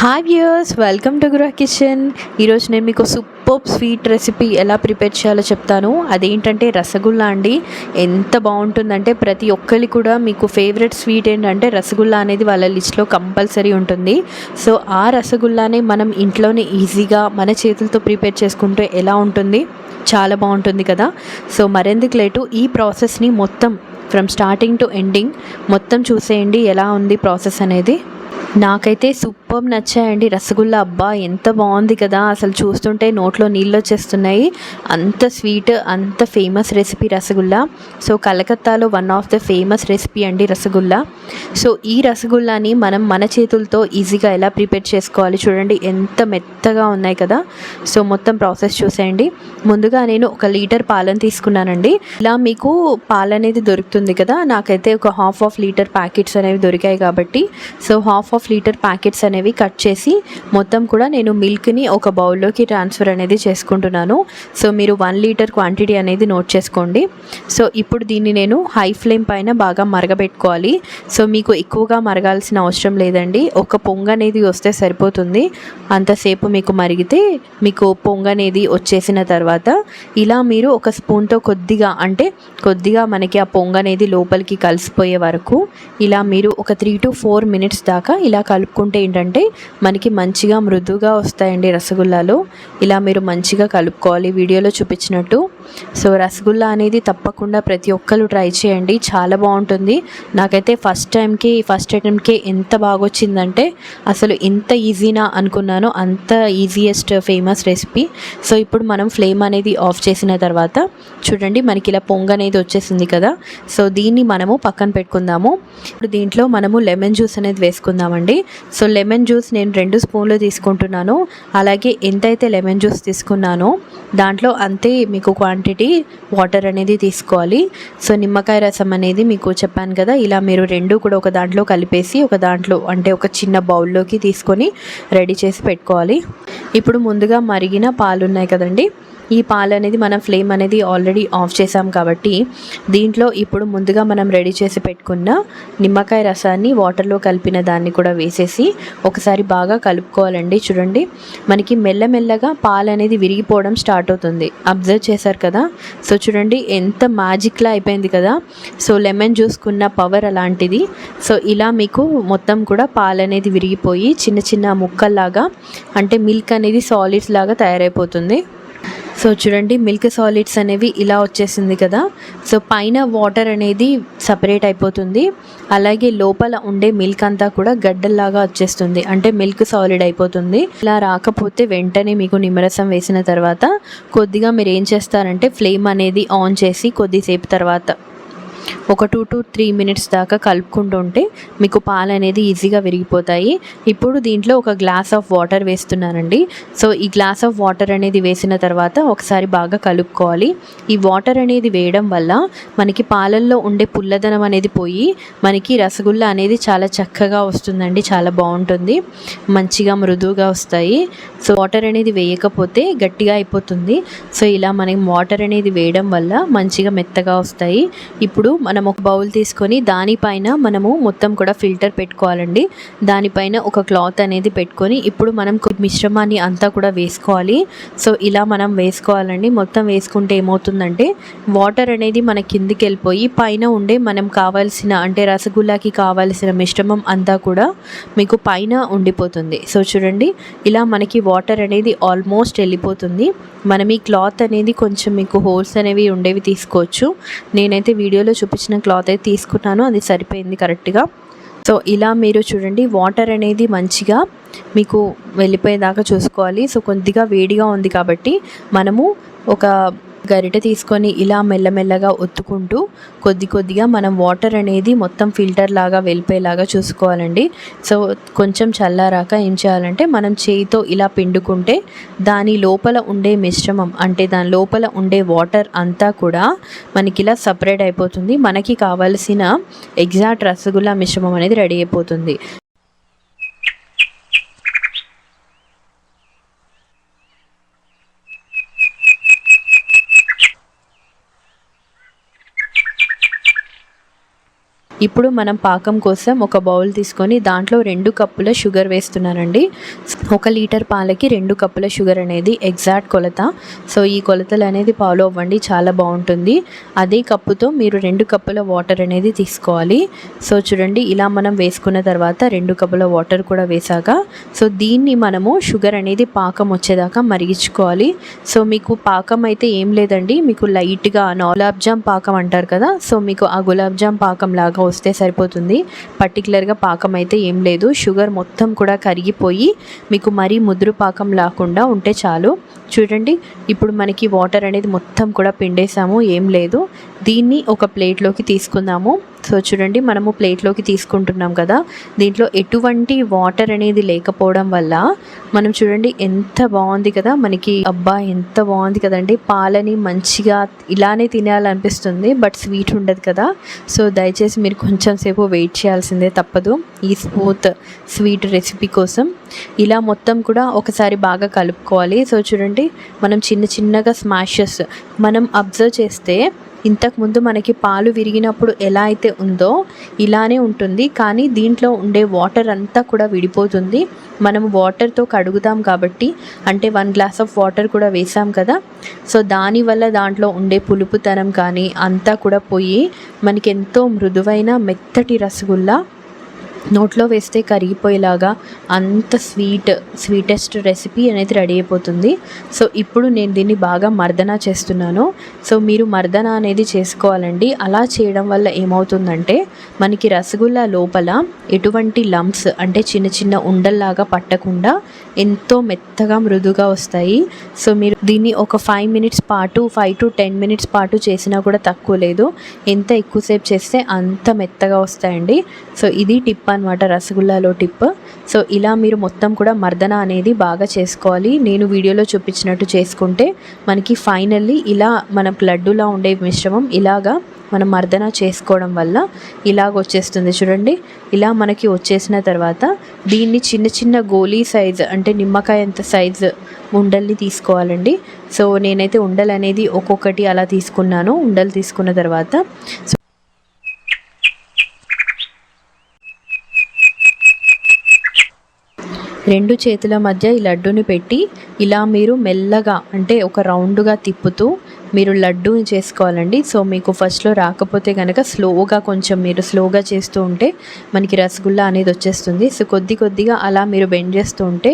Hi viewers welcome to గురా kitchen ఈరోజు నేను మీకు సూపర్ స్వీట్ రెసిపీ ఎలా ప్రిపేర్ చేయాలో చెప్తాను. అదేంటంటే రసగుల్లా అండి. ఎంత బాగుంటుందంటే ప్రతి ఒక్కరికి కూడా మీకు ఫేవరెట్ స్వీట్ ఏంటంటే రసగుల్లా అనేది వాళ్ళ లిస్ట్లో కంపల్సరీ ఉంటుంది. సో ఆ రసగుల్లానే మనం ఇంట్లోనే ఈజీగా మన చేతులతో ప్రిపేర్ చేసుకుంటే ఎలా ఉంటుంది? చాలా బాగుంటుంది కదా. సో మరెందుకు లేటు ఈ ప్రాసెస్ని మొత్తం ఫ్రమ్ స్టార్టింగ్ టు ఎండింగ్ మొత్తం చూసేయండి ఎలా ఉంది ప్రాసెస్ అనేది. నాకైతే సూపర్ నచ్చాయండి. రసగుల్లా అబ్బా ఎంత బాగుంది కదా. అసలు చూస్తుంటే నోట్లో నీళ్ళు వచ్చేస్తున్నాయి. అంత స్వీట్ అంత ఫేమస్ రెసిపీ రసగుల్లా. సో కలకత్తాలో one of the famous recipe అండి రసగుల్లా. సో ఈ రసగుల్లాని మనం మన చేతులతో ఈజీగా ఎలా ప్రిపేర్ చేసుకోవాలి చూడండి. ఎంత మెత్తగా ఉన్నాయి కదా. సో మొత్తం ప్రాసెస్ చూసేయండి. ముందుగా నేను ఒక లీటర్ పాలను తీసుకున్నానండి. ఇలా మీకు పాలు అనేది దొరుకుతుంది కదా. నాకైతే ఒక హాఫ్ ఆఫ్ లీటర్ ప్యాకెట్స్ అనేవి దొరికాయి కాబట్టి. So half of litre packets అనేవి కట్ చేసి మొత్తం కూడా నేను మిల్క్ని ఒక బౌల్లోకి ట్రాన్స్ఫర్ అనేది చేసుకుంటున్నాను. సో మీరు వన్ లీటర్ క్వాంటిటీ అనేది నోట్ చేసుకోండి. సో ఇప్పుడు దీన్ని నేను హై ఫ్లేమ్ పైన బాగా మరగబెట్టుకోవాలి. సో మీకు ఎక్కువగా మరగాల్సిన అవసరం లేదండి. ఒక పొంగ అనేది వస్తే సరిపోతుంది. అంతసేపు మీకు మరిగితే మీకు పొంగ అనేది వచ్చేసిన తర్వాత ఇలా మీరు ఒక స్పూన్తో కొద్దిగా అంటే కొద్దిగా మనకి ఆ పొంగ అనేది లోపలికి కలిసిపోయే వరకు ఇలా మీరు ఒక త్రీ టు ఫోర్ మినిట్స్ దాకా ఇలా కలుపుకుంటే ఏంటంటే మనకి మంచిగా మృదువుగా వస్తాయండి రసగుల్లాలు. ఇలా మీరు మంచిగా కలుపుకోవాలి. వీడియోలో చూపించినట్టు సో రసగుల్లా అనేది తప్పకుండా ప్రతి ఒక్కరు ట్రై చేయండి. చాలా బాగుంటుంది. నాకైతే ఫస్ట్ టైంకి ఫస్ట్ అటెంప్ట్కి ఎంత బాగా వచ్చిందంటే అసలు ఇంత ఈజీనా అనుకున్నాను. అంత ఈజియెస్ట్ ఫేమస్ రెసిపీ. సో ఇప్పుడు మనం ఫ్లేమ్ అనేది ఆఫ్ చేసిన తర్వాత చూడండి మనకి ఇలా పొంగ అనేది వచ్చేసింది కదా. సో దీన్ని మనము పక్కన పెట్టుకుందాము. ఇప్పుడు దీంట్లో మనము లెమన్ జ్యూస్ అనేది వేసుకుందామండి. సో లెమన్ జ్యూస్ నేను రెండు స్పూన్లు తీసుకుంటున్నాను. అలాగే ఎంతైతే లెమన్ జ్యూస్ తీసుకున్నానో దాంట్లో అంతే మీకు క్వాంటిటీ క్వాంటిటీ వాటర్ అనేది తీసుకోవాలి. సో నిమ్మకాయ రసం అనేది మీకు చెప్పాను కదా ఇలా మీరు రెండు కూడా ఒక దాంట్లో కలిపేసి ఒక దాంట్లో అంటే ఒక చిన్న బౌల్లోకి తీసుకొని రెడీ చేసి పెట్టుకోవాలి. ఇప్పుడు ముందుగా మరిగిన పాలు ఉన్నాయి కదండి ఈ పాలు అనేది మనం ఫ్లేమ్ అనేది ఆల్రెడీ ఆఫ్ చేసాం కాబట్టి దీంట్లో ఇప్పుడు ముందుగా మనం రెడీ చేసి పెట్టుకున్న నిమ్మకాయ రసాన్ని వాటర్లో కలిపిన దాన్ని కూడా వేసేసి ఒకసారి బాగా కలుపుకోవాలండి. చూడండి మనకి మెల్లమెల్లగా పాలు అనేది విరిగిపోవడం స్టార్ట్ అవుతుంది. అబ్జర్వ్ చేశారు కదా? సో చూడండి ఎంత మ్యాజిక్లా అయిపోయింది కదా? సో లెమన్ జ్యూస్కున్న పవర్ అలాంటిది. సో ఇలా మీకు మొత్తం కూడా పాలు అనేది విరిగిపోయి చిన్న చిన్న ముక్కల్లాగా అంటే మిల్క్ అనేది సాలిడ్స్ లాగా తయారైపోతుంది. సో చూడండి మిల్క్ సాలిడ్స్ అనేవి ఇలా వచ్చేసింది కదా. సో పైన వాటర్ అనేది సపరేట్ అయిపోతుంది. అలాగే లోపల ఉండే మిల్క్ అంతా కూడా గడ్డల్లాగా వచ్చేస్తుంది. అంటే మిల్క్ సాలిడ్ అయిపోతుంది. ఇలా రాకపోతే వెంటనే మీకు నిమ్మరసం వేసిన తర్వాత కొద్దిగా మీరు ఏం చేస్తారంటే ఫ్లేమ్ అనేది ఆన్ చేసి కొద్దిసేపు తర్వాత ఒక టూ టు త్రీ మినిట్స్ దాకా కలుపుకుంటుంటే మీకు పాలు అనేది ఈజీగా విరిగిపోతాయి. ఇప్పుడు దీంట్లో ఒక గ్లాస్ ఆఫ్ వాటర్ వేస్తున్నానండి. సో ఈ గ్లాస్ ఆఫ్ వాటర్ అనేది వేసిన తర్వాత ఒకసారి బాగా కలుపుకోవాలి. ఈ వాటర్ అనేది వేయడం వల్ల మనకి పాలల్లో ఉండే పుల్లదనం అనేది పోయి మనకి రసగుల్లా అనేది చాలా చక్కగా వస్తుందండి. చాలా బాగుంటుంది. మంచిగా మృదువుగా వస్తాయి. సో వాటర్ అనేది వేయకపోతే గట్టిగా అయిపోతుంది. సో ఇలా మనం వాటర్ అనేది వేయడం వల్ల మంచిగా మెత్తగా వస్తాయి. ఇప్పుడు మనం ఒక బౌల్ తీసుకొని దానిపైన మనము మొత్తం కూడా ఫిల్టర్ పెట్టుకోవాలండి. దానిపైన ఒక క్లాత్ అనేది పెట్టుకొని ఇప్పుడు మనం మిశ్రమాన్ని అంతా కూడా వేసుకోవాలి. సో ఇలా మనం వేసుకోవాలండి. మొత్తం వేసుకుంటే ఏమవుతుందంటే వాటర్ అనేది మన కిందికి వెళ్ళిపోయి పైన ఉండే మనం కావాల్సిన అంటే రసగుల్లాకి కావాల్సిన మిశ్రమం అంతా కూడా మీకు పైన ఉండిపోతుంది. సో చూడండి. ఇలా మనకి వాటర్ అనేది ఆల్మోస్ట్ వెళ్ళిపోతుంది. మనం ఈ క్లాత్ అనేది కొంచెం మీకు హోల్స్ అనేవి ఉండేవి తీసుకోవచ్చు. నేనైతే వీడియోలో చూపించిన క్లాత్ అయితే తీసుకున్నాను. అది సరిపోయింది కరెక్ట్గా. సో ఇలా మీరు చూడండి వాటర్ అనేది మంచిగా మీకు వెళ్ళిపోయేదాకా చూసుకోవాలి. సో కొద్దిగా వేడిగా ఉంది కాబట్టి మనము ఒక గరిటె తీసుకొని ఇలా మెల్లమెల్లగా ఒత్తుకుంటూ కొద్ది కొద్దిగా మనం వాటర్ అనేది మొత్తం ఫిల్టర్ లాగా వెళ్ళిపోయేలాగా చూసుకోవాలండి. సో కొంచెం చల్లారాక ఏం చేయాలంటే మనం చేయితో ఇలా పిండుకుంటే దాని లోపల ఉండే మిశ్రమం అంటే దాని లోపల ఉండే వాటర్ అంతా కూడా మనకి ఇలా సపరేట్ అయిపోతుంది. మనకి కావాల్సిన ఎగ్జాక్ట్ రసగుల్లా మిశ్రమం అనేది రెడీ అయిపోతుంది. ఇప్పుడు మనం పాకం కోసం ఒక బౌల్ తీసుకొని దాంట్లో రెండు కప్పుల షుగర్ వేస్తున్నానండి. ఒక లీటర్ పాలకి రెండు కప్పుల షుగర్ అనేది ఎగ్జాక్ట్ కొలత. సో ఈ కొలతలు అనేది ఫాలో అవ్వండి చాలా బాగుంటుంది. అదే కప్పుతో మీరు రెండు కప్పుల వాటర్ అనేది తీసుకోవాలి. సో చూడండి ఇలా మనం వేసుకున్న తర్వాత రెండు కప్పుల వాటర్ కూడా వేసాక సో దీన్ని మనము షుగర్ అనేది పాకం వచ్చేదాకా మరిగించుకోవాలి. సో మీకు పాకం అయితే ఏం లేదండి మీకు లైట్గా గులాబ్ జామ్ పాకం అంటారు కదా సో మీకు ఆ గులాబ్ జామ్ పాకం లాగా వస్తే సరిపోతుంది. పర్టికులర్గా పాకం అయితే ఏం లేదు. షుగర్ మొత్తం కూడా కరిగిపోయి మీకు మరీ ముదురు పాకం లేకుండా ఉంటే చాలు. చూడండి ఇప్పుడు మనకి వాటర్ అనేది మొత్తం కూడా పిండేసాము. ఏం లేదు. దీన్ని ఒక ప్లేట్లోకి తీసుకుందాము. సో చూడండి మనము ప్లేట్లోకి తీసుకుంటున్నాం కదా. దీంట్లో ఎటువంటి వాటర్ అనేది లేకపోవడం వల్ల మనం చూడండి ఎంత బాగుంది కదా. మనకి అబ్బా ఎంత బాగుంది కదండి. పాలని మంచిగా ఇలానే తినాలనిపిస్తుంది బట్ స్వీట్ ఉండదు కదా. సో దయచేసి మీరు కొంచెం సేపు వెయిట్ చేయాల్సిందే తప్పదు. ఈ స్మూత్ స్వీట్ రెసిపీ కోసం ఇలా మొత్తం కూడా ఒకసారి బాగా కలుపుకోవాలి. సో చూడండి మనం చిన్న చిన్నగా స్మాషెస్ మనం అబ్జర్వ్ చేస్తే ఇంతకుముందు మనకి పాలు విరిగినప్పుడు ఎలా అయితే ఉందో ఇలానే ఉంటుంది. కానీ దీంట్లో ఉండే వాటర్ అంతా కూడా విడిపోతుంది. మనం వాటర్తో కడుగుతాం కాబట్టి అంటే వన్ గ్లాస్ ఆఫ్ వాటర్ కూడా వేసాం కదా. సో దానివల్ల దాంట్లో ఉండే పులుపుతనం కానీ అంతా కూడా పోయి మనకి ఎంతో మృదువైన మెత్తటి రసగుల్లా నోట్లో వేస్తే కరిగిపోయేలాగా అంత స్వీట్ స్వీటెస్ట్ రెసిపీ అనేది రెడీ అయిపోతుంది. సో ఇప్పుడు నేను దీన్ని బాగా మర్దన చేస్తున్నాను. సో మీరు మర్దన అనేది చేసుకోవాలండి. అలా చేయడం వల్ల ఏమవుతుందంటే మనకి రసగుల్లా లోపల ఎటువంటి లంప్స్ అంటే చిన్న చిన్న ఉండల్లాగా పట్టకుండా ఎంతో మెత్తగా మృదుగా వస్తాయి. సో మీరు దీన్ని ఒక ఫైవ్ మినిట్స్ పాటు ఫైవ్ టు టెన్ మినిట్స్ పాటు చేసినా కూడా తక్కువ లేదు. ఎంత ఎక్కువసేపు చేస్తే అంత మెత్తగా వస్తాయండి. సో ఇది టిప్ అనమాట రసగుల్లాలో టిప్. సో ఇలా మీరు మొత్తం కూడా మర్దన అనేది బాగా చేసుకోవాలి. నేను వీడియోలో చూపించినట్టు చేసుకుంటే మనకి ఫైనల్లీ ఇలా మనకు లడ్డూలా ఉండే మిశ్రమం ఇలాగా మనం మర్దన చేసుకోవడం వల్ల ఇలాగ వచ్చేస్తుంది. చూడండి ఇలా మనకి వచ్చేసిన తర్వాత దీన్ని చిన్న చిన్న గోలీ సైజ్ అంటే నిమ్మకాయ అంత సైజు ఉండల్ని తీసుకోవాలండి. సో నేనైతే ఉండలు అనేది ఒక్కొక్కటి అలా తీసుకున్నాను. ఉండలు తీసుకున్న తర్వాత రెండు చేతుల మధ్య ఈ లడ్డూని పెట్టి ఇలా మీరు మెల్లగా అంటే ఒక రౌండ్గా తిప్పుతూ మీరు లడ్డూని చేసుకోవాలండి. సో మీకు ఫస్ట్లో రాకపోతే కనుక స్లోగా కొంచెం మీరు స్లోగా చేస్తూ ఉంటే మనకి రసగుల్లా అనేది వచ్చేస్తుంది. సో కొద్ది కొద్దిగా అలా మీరు బెండ్ చేస్తూ ఉంటే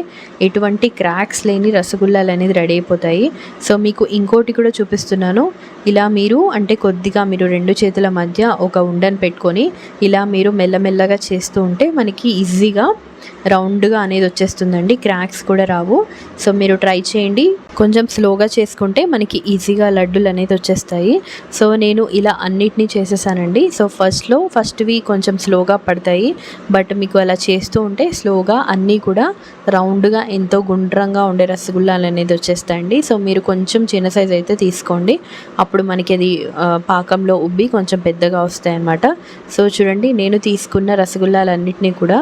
ఎటువంటి క్రాక్స్ లేని రసగుల్లాలు అనేది రెడీ అయిపోతాయి. సో మీకు ఇంకోటి కూడా చూపిస్తున్నాను. ఇలా మీరు అంటే కొద్దిగా మీరు రెండు చేతుల మధ్య ఒక ఉండని పెట్టుకొని ఇలా మీరు మెల్లమెల్లగా చేస్తూ ఉంటే మనకి ఈజీగా రౌండ్గా అనేది వచ్చేస్తుందండి. క్రాక్స్ కూడా రావు. సో మీరు ట్రై చేయండి. కొంచెం స్లోగా చేసుకుంటే మనకి ఈజీగా లడ్డూలు అనేది వచ్చేస్తాయి. సో నేను ఇలా అన్నిటినీ చేసేసానండి. సో ఫస్ట్లో ఫస్ట్వి కొంచెం స్లోగా పడతాయి. బట్ మీకు అలా చేస్తూ ఉంటే స్లోగా అన్నీ కూడా రౌండ్గా ఎంతో గుండ్రంగా ఉండే రసగుల్లాలు అనేది వచ్చేస్తాయండి. సో మీరు కొంచెం చిన్న సైజ్ అయితే తీసుకోండి. అప్పుడు మనకి అది పాకంలో ఉబ్బి కొంచెం పెద్దగా వస్తాయి అన్నమాట సో చూడండి నేను తీసుకున్న రసగుల్లాలన్నింటినీ కూడా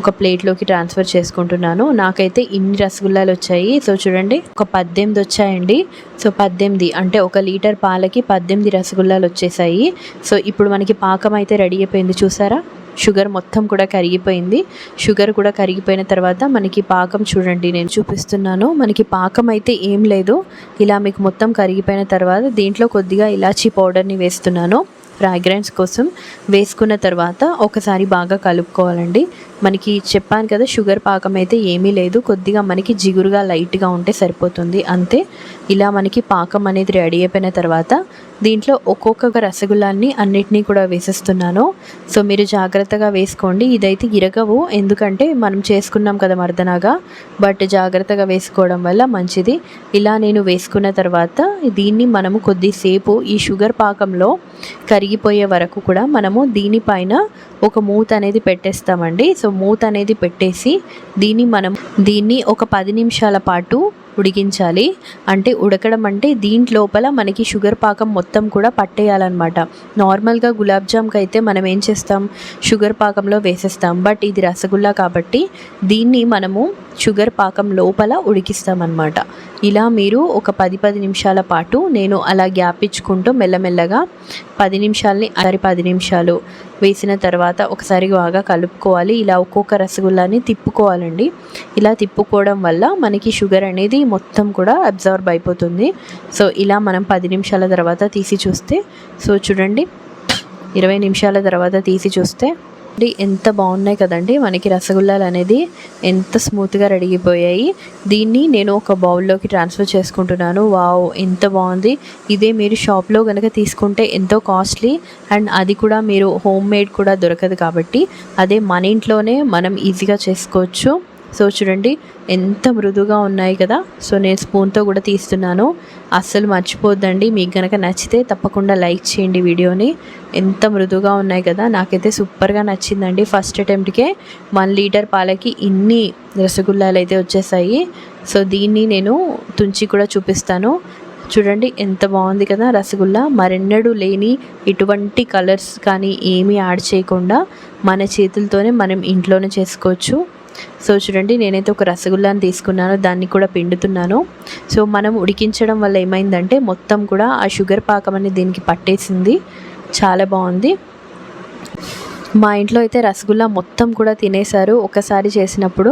ఒక ప్లేట్లోకి ట్రాన్స్ఫర్ చేసుకుంటున్నాను. నాకైతే ఇన్ని రసగుల్లాలు వచ్చాయి. సో చూడండి ఒక పద్దెనిమిది వచ్చాయండి. సో పద్దెనిమిది. అంటే ఒక లీటర్ పాలకి పద్దెనిమిది రసగుల్లాలు వచ్చేసాయి. సో ఇప్పుడు మనకి పాకం అయితే రెడీ అయిపోయింది చూసారా? షుగర్ మొత్తం కూడా కరిగిపోయింది. షుగర్ కూడా కరిగిపోయిన తర్వాత మనకి పాకం చూడండి నేను చూపిస్తున్నాను. మనకి పాకం అయితే ఏం లేదు. ఇలా మీకు మొత్తం కరిగిపోయిన తర్వాత దీంట్లో కొద్దిగా ఇలాచీ పౌడర్ని వేస్తున్నాను. ఫ్రాగ్రెన్స్ కోసం వేసుకున్న తర్వాత ఒకసారి బాగా కలుపుకోవాలండి. మనకి చెప్పాను కదా షుగర్ పాకం అయితే ఏమీ లేదు. కొద్దిగా మనకి జిగురుగా లైట్గా ఉంటే సరిపోతుంది. అంతే. ఇలా మనకి పాకం అనేది రెడీ అయిపోయిన తర్వాత దీంట్లో ఒక్కొక్క రసగుల్లాన్ని అన్నిటినీ కూడా వేసేస్తున్నాను. సో మీరు జాగ్రత్తగా వేసుకోండి. ఇదైతే ఇరగవు. ఎందుకంటే మనం చేసుకున్నాం కదా మర్దనగా. బట్ జాగ్రత్తగా వేసుకోవడం వల్ల మంచిది. ఇలా నేను వేసుకున్న తర్వాత దీన్ని మనము కొద్దిసేపు ఈ షుగర్ పాకంలో కరిగిపోయే వరకు కూడా మనము దీనిపైన ఒక మూత అనేది పెట్టేస్తామండి. సో మూత అనేది పెట్టేసి దీన్ని మనం దీన్ని ఒక పది నిమిషాల పాటు ఉడికించాలి. అంటే ఉడకడం అంటే దీంట్లోపల మనకి షుగర్ పాకం మొత్తం కూడా పట్టేయాలన్నమాట. నార్మల్గా గులాబ్ జామ్కి అయితే మనం ఏం చేస్తాం? షుగర్ పాకంలో వేసేస్తాం. బట్ ఇది రసగుల్లా కాబట్టి దీన్ని మనము షుగర్ పాకం లోపల ఉడికిస్తామన్నమాట. ఇలా మీరు ఒక పది పది నిమిషాల పాటు నేను అలా గ్యాప్ ఇచ్చుకుంటూ మెల్లమెల్లగా పది నిమిషాలని అరి పది నిమిషాలు వేసిన తర్వాత ఒకసారి బాగా కలుపుకోవాలి. ఇలా ఒక్కొక్క రసగుల్లాని తిప్పుకోవాలండి. ఇలా తిప్పుకోవడం వల్ల మనకి షుగర్ అనేది మొత్తం కూడా అబ్జర్వ్ అయిపోతుంది. సో ఇలా మనం పది నిమిషాల తర్వాత తీసి చూస్తే సో చూడండి. ఇరవై నిమిషాల తర్వాత తీసి చూస్తే ఎంత బాగున్నాయి కదండి. మనకి రసగుల్లాలు అనేది ఎంత స్మూత్గా రెడీగిపోయాయి దీన్ని నేను ఒక బౌల్లోకి ట్రాన్స్ఫర్ చేసుకుంటున్నాను. వావ్ ఎంత బాగుంది. ఇదే మీరు షాప్లో కనుక తీసుకుంటే ఎంతో కాస్ట్లీ అండ్ అది కూడా మీరు హోమ్ మేడ్ కూడా దొరకదు కాబట్టి అదే మన ఇంట్లోనే మనం ఈజీగా చేసుకోవచ్చు. సో చూడండి ఎంత మృదుగా ఉన్నాయి కదా. సో నేను స్పూన్తో కూడా తీస్తున్నాను. అస్సలు మర్చిపోద్దండి. మీకు కనుక నచ్చితే తప్పకుండా లైక్ చేయండి వీడియోని. ఎంత మృదుగా ఉన్నాయి కదా. నాకైతే సూపర్గా నచ్చిందండి ఫస్ట్ అటెంప్ట్కే. వన్ లీటర్ పాలకి ఇన్ని రసగుల్లాలు అయితే వచ్చేసాయి. సో దీన్ని నేను తుంచి కూడా చూపిస్తాను. చూడండి ఎంత బాగుంది కదా రసగుల్లా. మరెన్నడూ లేని ఎటువంటి కలర్స్ కానీ ఏమీ యాడ్ చేయకుండా మన చేతులతోనే మనం ఇంట్లోనే చేసుకోవచ్చు. సో చూడండి నేనైతే ఒక రసగుల్లాని తీసుకున్నాను దాన్ని కూడా పిండుతున్నాను. సో మనం ఉడికించడం వల్ల ఏమైందంటే మొత్తం కూడా ఆ షుగర్ పాకం అనేది దీనికి పట్టేసింది. చాలా బాగుంది. మా ఇంట్లో అయితే రసగుల్లా మొత్తం కూడా తినేశారు. ఒకసారి చేసినప్పుడు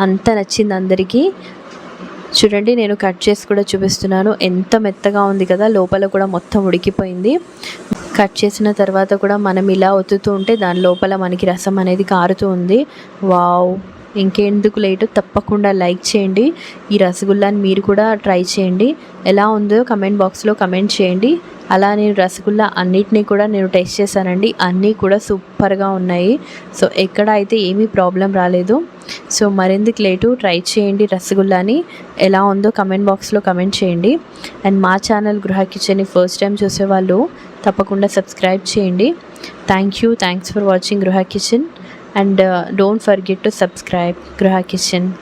అంత నచ్చింది అందరికీ. చూడండి నేను కట్ చేసి కూడా చూపిస్తున్నాను. ఎంత మెత్తగా ఉంది కదా లోపల కూడా మొత్తం ఉడికిపోయింది. కట్ చేసిన తర్వాత కూడా మనం ఇలా ఒత్తుతూ ఉంటే దాని లోపల మనకి రసం అనేది కారుతూ ఉంది. వావ్! ఇంకెందుకు లేటు తప్పకుండా లైక్ చేయండి. ఈ రసగుల్లాని మీరు కూడా ట్రై చేయండి. ఎలా ఉందో కమెంట్ బాక్స్లో కమెంట్ చేయండి. అలా నేను రసగుల్లా అన్నిటినీ కూడా నేను టెస్ట్ చేశానండి. అన్నీ కూడా సూపర్గా ఉన్నాయి. సో ఎక్కడ అయితే ఏమీ ప్రాబ్లం రాలేదు. సో మరెందుకు లేటు ట్రై చేయండి రసగుల్లాని. ఎలా ఉందో కమెంట్ బాక్స్లో కమెంట్ చేయండి. అండ్ మా ఛానల్ గృహ కిచెన్ని ఫస్ట్ టైం చూసేవాళ్ళు తప్పకుండా సబ్స్క్రైబ్ చేయండి. Thank you. Thanks for watching Gruha kitchen. And uh, don't forget to subscribe Graha Kitchen